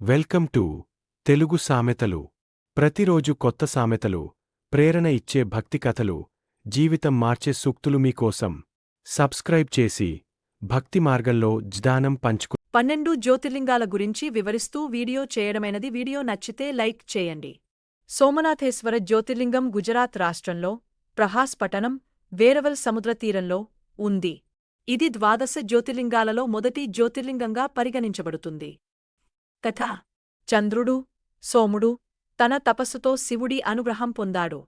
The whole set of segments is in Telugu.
వెల్కమ్ టు తెలుగు సామెతలు. ప్రతిరోజు కొత్త సామెతలు ప్రేరణ ఇచ్చే భక్తి కథలు జీవితం మార్చే సూక్తులు మీకోసం. సబ్స్క్రైబ్ చేసి భక్తి మార్గంలో జ్ఞానం పంచుకు పన్నెండు జ్యోతిర్లింగాల గురించి వివరిస్తూ వీడియో చేయడమైనది. వీడియో నచ్చితే లైక్ చేయండి. సోమనాథేశ్వర జ్యోతిర్లింగం గుజరాత్ రాష్ట్రంలో ప్రహాస్ పట్టణం వేరవల్ సముద్ర తీరంలో ఉంది. ఇది ద్వాదశ జ్యోతిర్లింగాలలో మొదటి జ్యోతిర్లింగంగా పరిగణించబడుతుంది. కథ. చంద్రుడు సోముడు తన తపస్సుతో శివుడి అనుగ్రహం పొందాడు.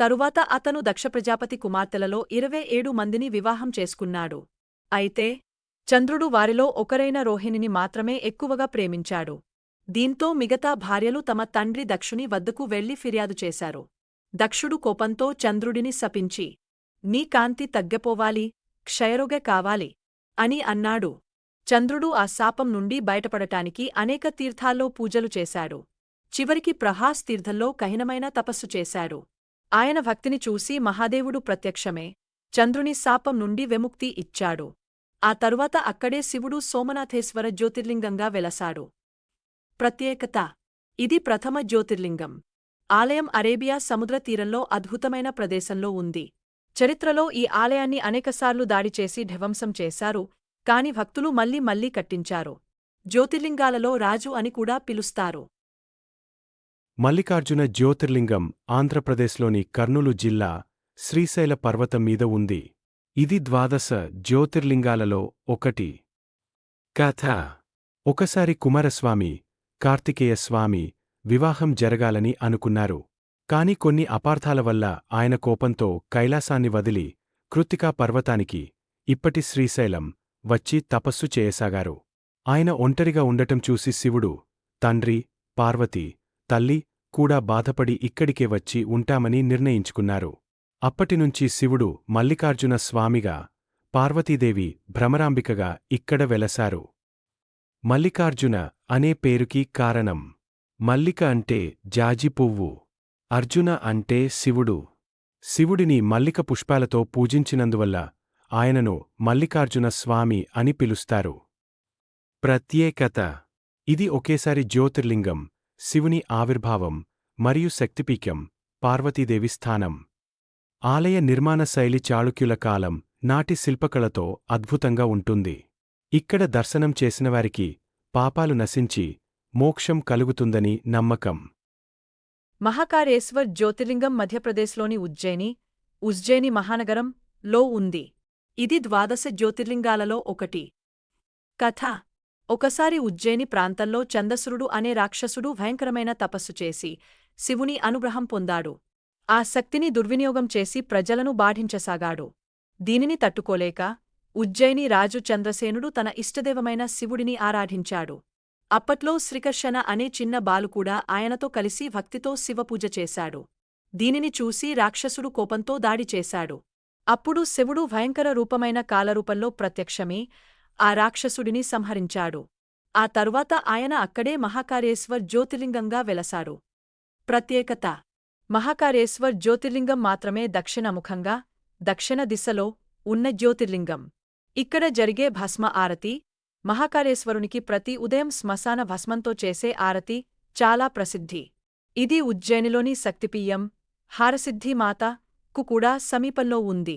తరువాత అతను దక్ష ప్రజాపతి కుమార్తెలలో ఇరవై ఏడు మందిని వివాహం చేసుకున్నాడు. అయితే చంద్రుడు వారిలో ఒకరైన రోహిణిని మాత్రమే ఎక్కువగా ప్రేమించాడు. దీంతో మిగతా భార్యలు తమ తండ్రి దక్షుని వద్దకు వెళ్ళి ఫిర్యాదు చేశారు. దక్షుడు కోపంతో చంద్రుడిని శపించి నీ కాంతి తగ్గపోవాలి క్షయరోగ కావాలి అని అన్నాడు. చంద్రుడు ఆ శాపం నుండి బయటపడటానికి అనేక తీర్థాల్లో పూజలు చేశాడు. చివరికి ప్రహాస్ తీర్థంలో కహినమైన తపస్సు చేశాడు. ఆయన భక్తిని చూసి మహాదేవుడు ప్రత్యక్షమే. చంద్రుని శాపం నుండి విముక్తి ఇచ్చాడు. ఆ తరువాత అక్కడే శివుడు సోమనాథేశ్వర జ్యోతిర్లింగంగా వెలసాడు. ప్రత్యేకత. ఇది ప్రథమ జ్యోతిర్లింగం. ఆలయం అరేబియా సముద్ర తీరంలో అద్భుతమైన ప్రదేశంలో ఉంది. చరిత్రలో ఈ ఆలయాన్ని అనేకసార్లు దాడి చేసి ధ్వంసం చేశారు కాని భక్తులు మళ్ళీ మళ్ళీ కట్టించారు. జ్యోతిర్లింగాలలో రాజు అని కూడా పిలుస్తారు. మల్లికార్జున జ్యోతిర్లింగం ఆంధ్రప్రదేశ్లోని కర్నూలు జిల్లా శ్రీశైల పర్వతం మీద ఉంది. ఇది ద్వాదశ జ్యోతిర్లింగాలలో ఒకటి. కథ. ఒకసారి కుమారస్వామి కార్తికేయ స్వామి వివాహం జరగాలని అనుకున్నారు. కాని కొన్ని అపార్థాల వల్ల ఆయన కోపంతో కైలాసాన్ని వదిలి కృత్తికా పర్వతానికి ఇప్పటి శ్రీశైలం వచ్చి తపస్సు చేయసాగారు. ఆయన ఒంటరిగా ఉండటం చూసి శివుడు తండ్రి పార్వతి తల్లి కూడా బాధపడి ఇక్కడికే వచ్చి ఉంటామని నిర్ణయించుకున్నారు. అప్పటినుంచి శివుడు మల్లికార్జున స్వామిగా పార్వతీదేవి భ్రమరాంబికగా ఇక్కడ వెలసారు. మల్లికార్జున అనే పేరుకి కారణం మల్లిక అంటే జాజి పువ్వు అర్జున అంటే శివుడు. శివుడిని మల్లిక పుష్పాలతో పూజించినందువల్ల ఆయనను మల్లికార్జున స్వామి అని పిలుస్తారు. ప్రత్యేకత. ఇది ఒకేసారి జ్యోతిర్లింగం శివుని ఆవిర్భావం మరియు శక్తిపీఠం పార్వతీదేవి స్థానం. ఆలయ నిర్మాణ శైలి చాళుక్యుల కాలం నాటి శిల్పకళతో అద్భుతంగా ఉంటుంది. ఇక్కడ దర్శనం చేసినవారికి పాపాలు నశించి మోక్షం కలుగుతుందని నమ్మకం. మహాకారేశ్వర్ జ్యోతిర్లింగం మధ్యప్రదేశ్లోని ఉజ్జయిని ఉజ్జయిని మహానగరం లో ఉంది. ఇది ద్వాదశ జ్యోతిర్లింగాలలో ఒకటి. కథ. ఒకసారి ఉజ్జయిని ప్రాంతంలో చందసురుడు అనే రాక్షసుడు భయంకరమైన తపస్సు చేసి శివుని అనుగ్రహం పొందాడు. ఆ శక్తిని దుర్వినియోగం చేసి ప్రజలను బాధించసాగాడు. దీనిని తట్టుకోలేక ఉజ్జయిని రాజు చంద్రసేనుడు తన ఇష్టదేవమైన శివుడిని ఆరాధించాడు. అప్పట్లో శ్రీకర్షణ అనే చిన్న బాలుకూడా ఆయనతో కలిసి భక్తితో శివపూజ చేశాడు. దీనిని చూసి రాక్షసుడు కోపంతో దాడి చేశాడు. అప్పుడు శివుడు భయంకర రూపమైన కాలరూపంలో ప్రత్యక్షమే ఆ రాక్షసుడిని సంహరించాడు. ఆ తరువాత ఆయన అక్కడే మహాకారేశ్వర్ జ్యోతిర్లింగంగా వెలసాడు ప్రత్యేకత మహాకారేశ్వర్ జ్యోతిర్లింగం మాత్రమే దక్షిణముఖంగా దక్షిణ దిశలో ఉన్న జ్యోతిర్లింగం. ఇక్కడ జరిగే భస్మ ఆరతి మహాకారేశ్వరునికి ప్రతి ఉదయం శ్మశాన భస్మంతో చేసే ఆరతి చాలా ప్రసిద్ధి. ఇది ఉజ్జయినిలోని శక్తిపీయం హారసిద్ధి మాత కు కూడా సమీపంలో ఉంది.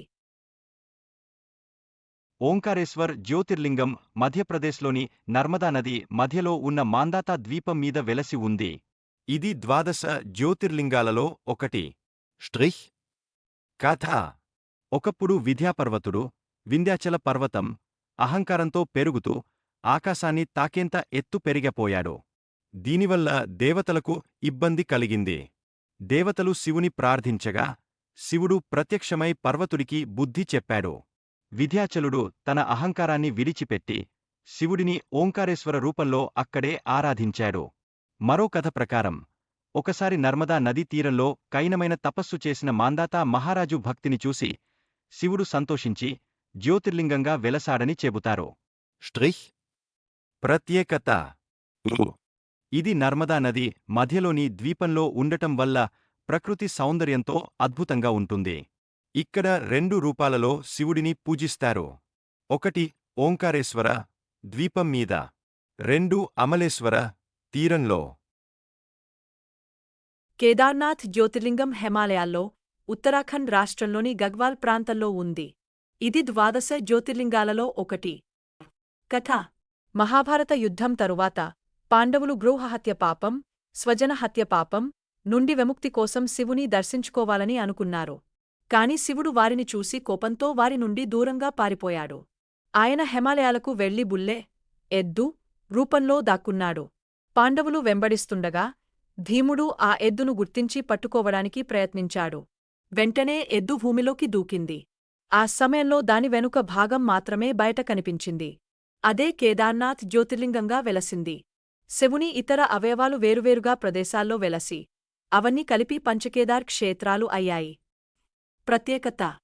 ఓంకారేశ్వర్ జ్యోతిర్లింగం మధ్యప్రదేశ్లోని నర్మదా నది మధ్యలో ఉన్న మాందాతా ద్వీపం మీద వెలసి ఉంది. ఇది ద్వాదశ జ్యోతిర్లింగాలలో ఒకటి. స్ట్రిహ్. కథ. ఒకప్పుడు విద్యాపర్వతుడు వింధ్యాచల పర్వతం అహంకారంతో పెరుగుతూ ఆకాశాన్ని తాకేంత ఎత్తు పెరిగపోయాడు. దీనివల్ల దేవతలకు ఇబ్బంది కలిగింది. దేవతలు శివుని ప్రార్థించగా శివుడు ప్రత్యక్షమై పర్వతుడికి బుద్ధి చెప్పాడు. విద్యాచలుడు తన అహంకారాన్ని విడిచిపెట్టి శివుడిని ఓంకారేశ్వర రూపంలో అక్కడే ఆరాధించాడు. మరో కథ ప్రకారం ఒకసారి నర్మదా నదీ తీరంలో కైనమైన తపస్సు చేసిన మాందాతా మహారాజు భక్తిని చూసి శివుడు సంతోషించి జ్యోతిర్లింగంగా వెలసాడని చెబుతారు. స్ట్రిహ్. ప్రత్యేకత. ఇది నర్మదా నది మధ్యలోని ద్వీపంలో ఉండటం వల్ల ప్రకృతి సౌందర్యంతో అద్భుతంగా ఉంటుంది. ఇక్కడ రెండు రూపాలలో శివుడిని పూజిస్తారు. ఒకటి ఓంకారేశ్వర ద్వీపం మీద రెండు అమలేశ్వర తీరంలో. కేదార్నాథ్ జ్యోతిర్లింగం హిమాలయాల్లో ఉత్తరాఖండ్ రాష్ట్రంలోని గగ్వాల్ ప్రాంతంలో ఉంది. ఇది ద్వాదశ జ్యోతిర్లింగాలలో ఒకటి. కథ. మహాభారత యుద్ధం తరువాత పాండవులు గృహహత్య పాపం స్వజన హత్య పాపం నుండి విముక్తి కోసం శివుని దర్శించుకోవాలని అనుకున్నారు. కాని శివుడు వారిని చూసి కోపంతో వారి నుండి దూరంగా పారిపోయాడు. ఆయన హిమాలయాలకు వెళ్ళి బుల్లె ఎద్దు రూపంలో దాక్కున్నాడు. పాండవులు వెంబడిస్తుండగా ధీముడు ఆ ఎద్దును గుర్తించి పట్టుకోవడానికి ప్రయత్నించాడు. వెంటనే ఎద్దు భూమిలోకి దూకింది. ఆ సమయంలో దాని వెనుక భాగం మాత్రమే బయట కనిపించింది. అదే కేదార్నాథ్ జ్యోతిర్లింగంగా వెలసింది. శివుని ఇతర అవయవాలు వేరువేరుగా ప్రదేశాల్లో వెలసి అవన్నీ కలిపి పంచకేదార్ క్షేత్రాలు అయ్యాయి. ప్రత్యేకత.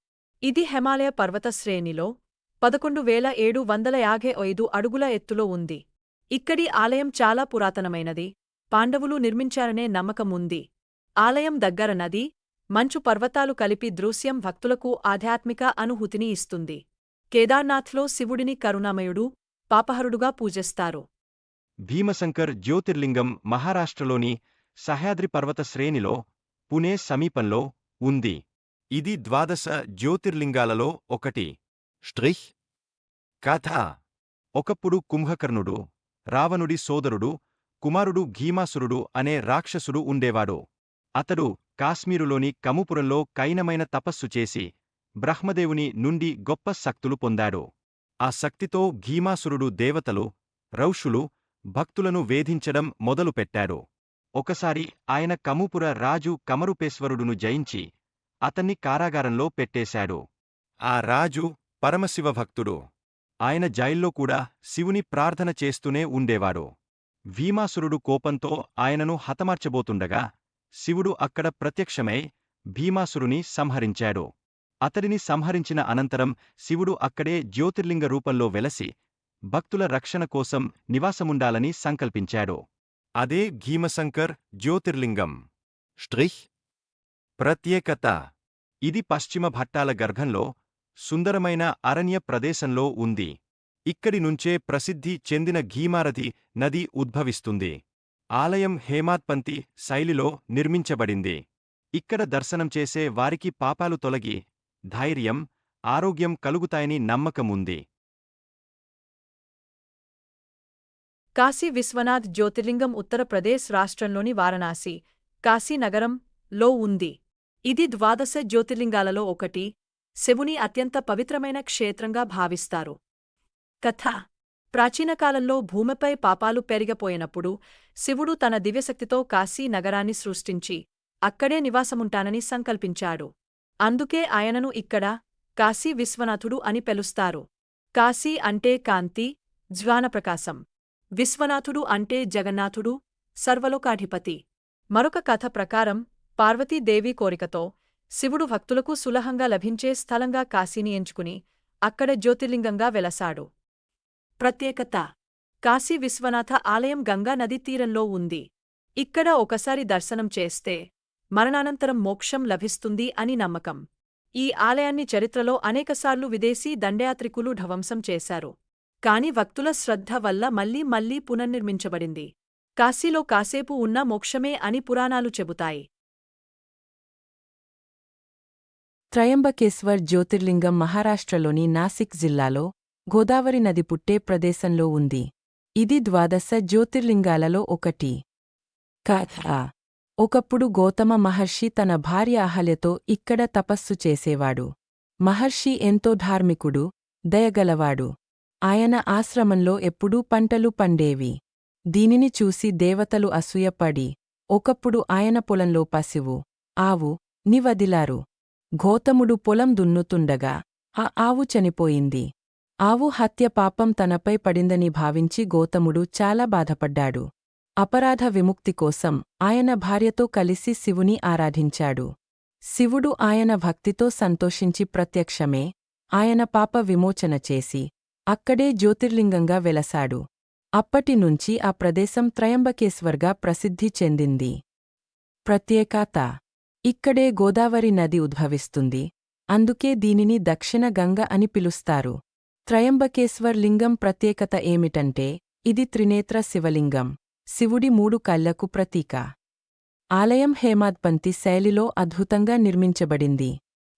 ఇది హిమాలయ పర్వత శ్రేణిలో పదకొండు వేల ఏడు వందల యాభై ఐదు అడుగుల ఎత్తులో ఉంది. ఇక్కడి ఆలయం చాలా పురాతనమైనది. పాండవులు నిర్మించారనే నమ్మకముంది ఆలయం దగ్గర నది మంచు పర్వతాలు కలిపి దృశ్యం భక్తులకు ఆధ్యాత్మిక అనుభూతిని ఇస్తుంది. కేదార్నాథ్లో శివుడిని కరుణామయుడు పాపహరుడుగా పూజిస్తారు. భీమశంకర్ జ్యోతిర్లింగం మహారాష్ట్రలోని సహ్యాద్రి పర్వత శ్రేణిలో పునే సమీపంలో ఉంది. ఇది ద్వాదశ జ్యోతిర్లింగాలలో ఒకటి. స్ట్రిహ్ కథ. ఒకప్పుడు కుంభకర్ణుడు రావణుడి సోదరుడు కుమారుడు భీమాసురుడు అనే రాక్షసుడు ఉండేవాడు. అతడు కాశ్మీరులోని కముపురంలో కైనమైన తపస్సు చేసి బ్రహ్మదేవుని నుండి గొప్ప శక్తులు పొందాడు. ఆ శక్తితో భీమాసురుడు దేవతలు రౌషులు భక్తులను వేధించడం మొదలుపెట్టాడు ఒకసారి ఆయన కముపుర రాజు కమరుపేశ్వరుడును జయించి అతన్ని కారాగారంలో పెట్టేశాడు. ఆ రాజు పరమశివ భక్తుడు ఆయన జైల్లో కూడా శివుని ప్రార్థన చేస్తూనే ఉండేవాడు. భీమాసురుడు కోపంతో ఆయనను హతమార్చబోతుండగా శివుడు అక్కడ ప్రత్యక్షమై భీమాసురుని సంహరించాడు. అతడిని సంహరించిన అనంతరం శివుడు అక్కడే జ్యోతిర్లింగ రూపంలో వెలసి భక్తుల రక్షణ కోసం నివాసముండాలని సంకల్పించాడు. అదే భీమశంకర్ జ్యోతిర్లింగం. స్ట్రిహ్ ప్రత్యేకత. ఇది పశ్చిమ భట్టాల గర్భంలో సుందరమైన అరణ్య ప్రదేశంలో ఉంది. ఇక్కడి నుంచే ప్రసిద్ధి చెందిన భీమారథి నది ఉద్భవిస్తుంది. ఆలయం హేమాత్పంతి శైలిలో నిర్మించబడింది. ఇక్కడ దర్శనం చేసే వారికి పాపాలు తొలగి ధైర్యం ఆరోగ్యం కలుగుతాయని నమ్మకముంది. కాశీ విశ్వనాథ్ జ్యోతిర్లింగం ఉత్తరప్రదేశ్ రాష్ట్రంలోని వారణాసి. కాశీ నగరం లో ఉంది. ఇది ద్వాదశ జ్యోతిర్లింగాలలో ఒకటి. శివుని అత్యంత పవిత్రమైన క్షేత్రంగా భావిస్తారు. కథ. ప్రాచీనకాలంలో భూమిపై పాపాలు పెరిగిపోయినప్పుడు శివుడు తన దివ్యశక్తితో కాశీ నగరాన్ని సృష్టించి అక్కడే నివాసముంటానని సంకల్పించాడు. అందుకే ఆయనను ఇక్కడ కాశీ విశ్వనాథుడు అని పిలుస్తారు. కాశీ అంటే కాంతి జ్వానప్రకాశం విశ్వనాథుడు అంటే జగన్నాథుడు సర్వలోకాధిపతి. మరొక కథ ప్రకారం పార్వతీదేవి కోరికతో శివుడు భక్తులకు సులహంగా లభించే స్థలంగా కాశీని ఎంచుకుని అక్కడ జ్యోతిర్లింగంగా వెలసాడు. ప్రత్యేకత. కాశీ విశ్వనాథ ఆలయం గంగా నదీ తీరంలో ఉంది. ఇక్కడ ఒకసారి దర్శనం చేస్తే మరణానంతరం మోక్షం లభిస్తుంది అని నమ్మకం. ఈ ఆలయాన్ని చరిత్రలో అనేకసార్లు విదేశీ దండయాత్రికులు ధ్వంసం చేశారు. కాని భక్తుల శ్రద్ధ వల్ల మళ్ళీ మళ్ళీ పునర్నిర్మించబడింది. కాశీలో కాసేపు ఉన్న మోక్షమే అని పురాణాలు చెబుతాయి. త్రయంబకేశ్వర్ జ్యోతిర్లింగం మహారాష్ట్రలోని నాసిక్ జిల్లాలో గోదావరి నది పుట్టే ప్రదేశంలో ఉంది. ఇది ద్వాదశ జ్యోతిర్లింగాలలో ఒకటి. కథ. ఒకప్పుడు గౌతమ మహర్షి తన భార్య అహల్యతో ఇక్కడ తపస్సు చేసేవాడు. మహర్షి ఎంతో ధార్మికుడు దయగలవాడు. ఆయన ఆశ్రమంలో ఎప్పుడూ పంటలు పండేవి. దీనిని చూసి దేవతలు అసూయపడి ఒకప్పుడు ఆయన పొలంలో పశువు ఆవు ని వదిలారు. గౌతముడు పొలం దున్నుతుండగా ఆ ఆవు చనిపోయింది. ఆవు హత్య పాపం తనపై పడిందని భావించి గోతముడు చాలా బాధపడ్డాడు. అపరాధ విముక్తి కోసం ఆయన భార్యతో కలిసి శివుని ఆరాధించాడు. శివుడు ఆయన భక్తితో సంతోషించి ప్రత్యక్షమే ఆయన పాప విమోచన చేసి అక్కడే జ్యోతిర్లింగంగా వెలసాడు. అప్పటినుంచి ఆ ప్రదేశం త్రయంబకేశ్వర్గా ప్రసిద్ధి చెందింది. ప్రత్యేకత. ఇక్కడే గోదావరి నది ఉద్భవిస్తుంది. అందుకే దీనిని దక్షిణ గంగ అని పిలుస్తారు. త్రయంబకేశ్వర్ లింగం ప్రత్యేకత ఏమిటంటే ఇది త్రినేత్ర శివలింగం. శివుడి మూడు కళ్ళకు ప్రతీక. ఆలయం హేమాద్పంతి శైలిలో అద్భుతంగా నిర్మించబడింది.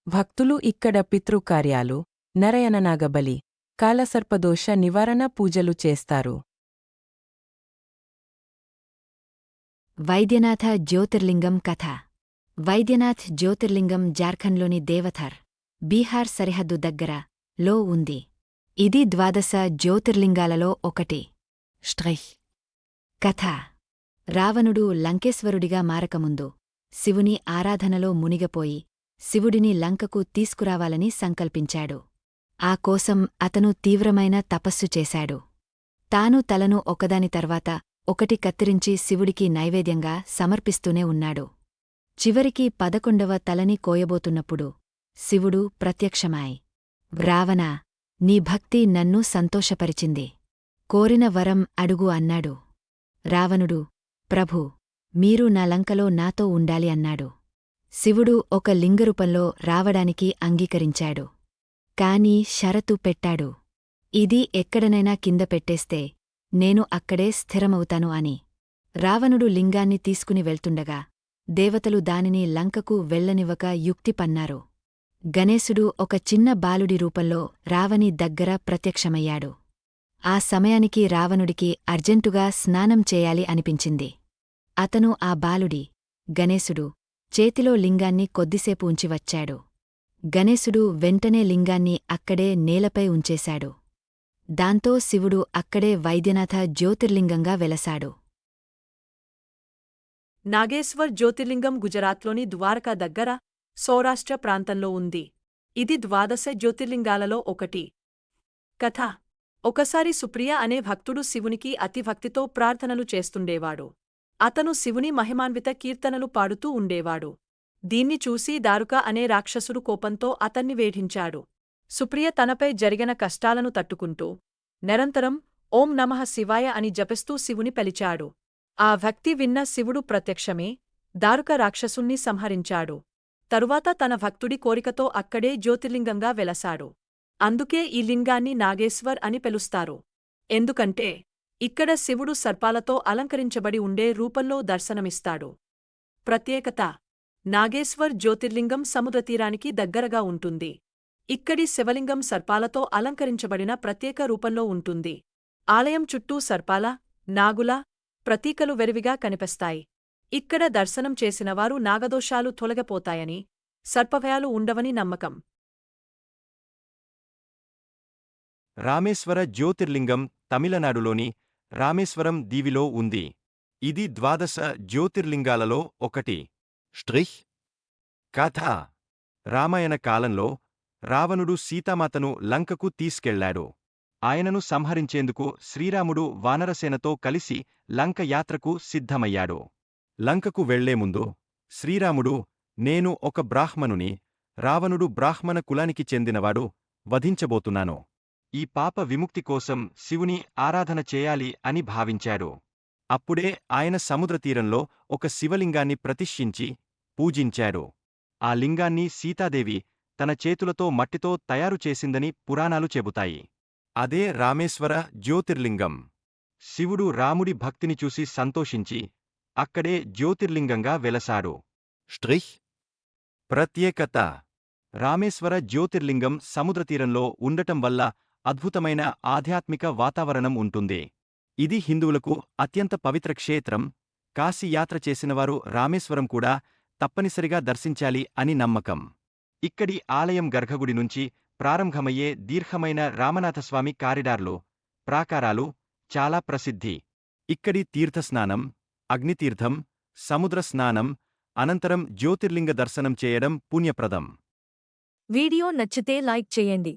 భక్తులు ఇక్కడ పితృకార్యాలు నరయననాగబలి కాలసర్పదోష నివారణ పూజలు చేస్తారు. వైద్యనాథ జ్యోతిర్లింగం కథ. వైద్యనాథ్ జ్యోతిర్లింగం జార్ఖండ్లోని దేవథర్ బీహార్ సరిహద్దు దగ్గర లో ఉంది. ఇది ద్వాదశ జ్యోతిర్లింగాలలో ఒకటి. స్ట్రైహ్. కథ. రావణుడు లంకేశ్వరుడిగా మారకముందు శివుని ఆరాధనలో మునిగపోయి శివుడిని లంకకు తీసుకురావాలని సంకల్పించాడు. ఆ కోసం అతను తీవ్రమైన తపస్సు చేశాడు. తాను తలను ఒకదాని తర్వాత ఒకటి కత్తిరించి శివుడికి నైవేద్యంగా సమర్పిస్తూనే ఉన్నాడు. చివరికి పదకొండవ తలని కోయబోతున్నప్పుడు శివుడు ప్రత్యక్షమాయ్. రావణ నీ భక్తి నన్ను సంతోషపరిచింది. కోరిన వరం అడుగు అన్నాడు. రావణుడు ప్రభూ మీరు నా లంకలో నాతో ఉండాలి అన్నాడు. శివుడు ఒక లింగరూపంలో రావడానికి అంగీకరించాడు. కాని షరతు పెట్టాడు. ఇది ఎక్కడనైనా కింద పెట్టేస్తే నేను అక్కడే స్థిరమవుతాను అని. రావణుడు లింగాన్ని తీసుకుని వెళ్తుండగా దేవతలు దానిని లంకకు వెళ్ళనివ్వక యుక్తి పన్నారు. గణేశుడు ఒక చిన్న బాలుడి రూపంలో రావణి దగ్గర ప్రత్యక్షమయ్యాడు. ఆ సమయానికి రావణుడికి అర్జెంటుగా స్నానం చేయాలి అనిపించింది. అతను ఆ బాలుడి గణేశుడు చేతిలో లింగాన్ని కొద్దిసేపు ఉంచి వచ్చాడు. గణేశుడు వెంటనే లింగాన్ని అక్కడే నేలపై ఉంచేశాడు. దాంతో శివుడు అక్కడే వైద్యనాథ జ్యోతిర్లింగంగా వెలసాడు. నాగేశ్వర్ జ్యోతిర్లింగం గుజరాత్లోని ద్వారకా దగ్గర సౌరాష్ట్ర ప్రాంతంలో ఉంది. ఇది ద్వాదశ జ్యోతిర్లింగాలలో ఒకటి. కథ. ఒకసారి సుప్రియ అనే భక్తుడు శివునికి అతిభక్తితో ప్రార్థనలు చేస్తుండేవాడు. అతను శివుని మహిమాన్విత కీర్తనలు పాడుతూ ఉండేవాడు. దీన్ని చూసి దారుక అనే రాక్షసుడు కోపంతో అతన్ని వేధించాడు. సుప్రియ తనపై జరిగిన కష్టాలను తట్టుకుంటూ నిరంతరం ఓం నమః శివాయ అని జపిస్తూ శివుని పలిచాడు. ఆ భక్తి విన్న శివుడు ప్రత్యక్షమే దారుక రాక్షసుణ్ణి సంహరించాడు. తరువాత తన భక్తుడి కోరికతో అక్కడే జ్యోతిర్లింగంగా వెలసాడు. అందుకే ఈ లింగాన్ని నాగేశ్వర్ అని పిలుస్తారు. ఎందుకంటే ఇక్కడ శివుడు సర్పాలతో అలంకరించబడి ఉండే రూపంలో దర్శనమిస్తాడు. ప్రత్యేకత నాగేశ్వర్ జ్యోతిర్లింగం సముద్రతీరానికి దగ్గరగా ఉంటుంది. ఇక్కడి శివలింగం సర్పాలతో అలంకరించబడిన ప్రత్యేక రూపంలో ఉంటుంది. ఆలయం చుట్టూ సర్పాల నాగుల ప్రతీకలు వెరివిగా కనిపిస్తాయి. ఇక్కడ దర్శనం చేసినవారు నాగదోషాలు తొలగపోతాయని సర్పభయాలు ఉండవని నమ్మకం. రామేశ్వర జ్యోతిర్లింగం తమిళనాడులోని రామేశ్వరం దీవిలో ఉంది. ఇది ద్వాదశ జ్యోతిర్లింగాలలో ఒకటి. స్ట్రిహ్ కథ. రామాయణ కాలంలో రావణుడు సీతామాతను లంకకు తీసుకెళ్ళాడు. ఆయనను సంహరించేందుకు శ్రీరాముడు వానరసేనతో కలిసి లంక యాత్రకు సిద్ధమయ్యాడు. లంకకు వెళ్ళే ముందు శ్రీరాముడు నేను ఒక బ్రాహ్మణుని రావణుడు బ్రాహ్మణ కులానికి చెందినవాడు వధించబోతున్నాను. ఈ పాప విముక్తి కోసం శివుని ఆరాధన చేయాలి అని భావించాడు. అప్పుడే ఆయన సముద్రతీరంలో ఒక శివలింగాన్ని ప్రతిష్ఠించి పూజించాడు. ఆ లింగాన్ని సీతాదేవి తన చేతులతో మట్టితో తయారు చేసిందని పురాణాలు చెబుతాయి. అదే రామేశ్వర జ్యోతిర్లింగం. శివుడు రాముడి భక్తిని చూసి సంతోషించి అక్కడే జ్యోతిర్లింగంగా వెలసాడు. స్ట్రిహ్ ప్రత్యేకత. రామేశ్వర జ్యోతిర్లింగం సముద్రతీరంలో ఉండటం వల్ల అద్భుతమైన ఆధ్యాత్మిక వాతావరణం ఉంటుంది. ఇది హిందువులకు అత్యంత పవిత్ర క్షేత్రం. కాశీ యాత్ర చేసినవారు రామేశ్వరం కూడా తప్పనిసరిగా దర్శించాలి అని నమ్మకం. ఇక్కడి ఆలయం గర్భగుడి నుంచి ప్రారంభమయ్యే దీర్ఘమైన రామనాథస్వామి కారిడార్లు ప్రాకారాలు చాలా ప్రసిద్ధి. ఇక్కడి తీర్థస్నానం అగ్నితీర్థం సముద్ర స్నానం అనంతరం జ్యోతిర్లింగ దర్శనం చేయడం పుణ్యప్రదం. వీడియో నచ్చితే లైక్ చేయండి.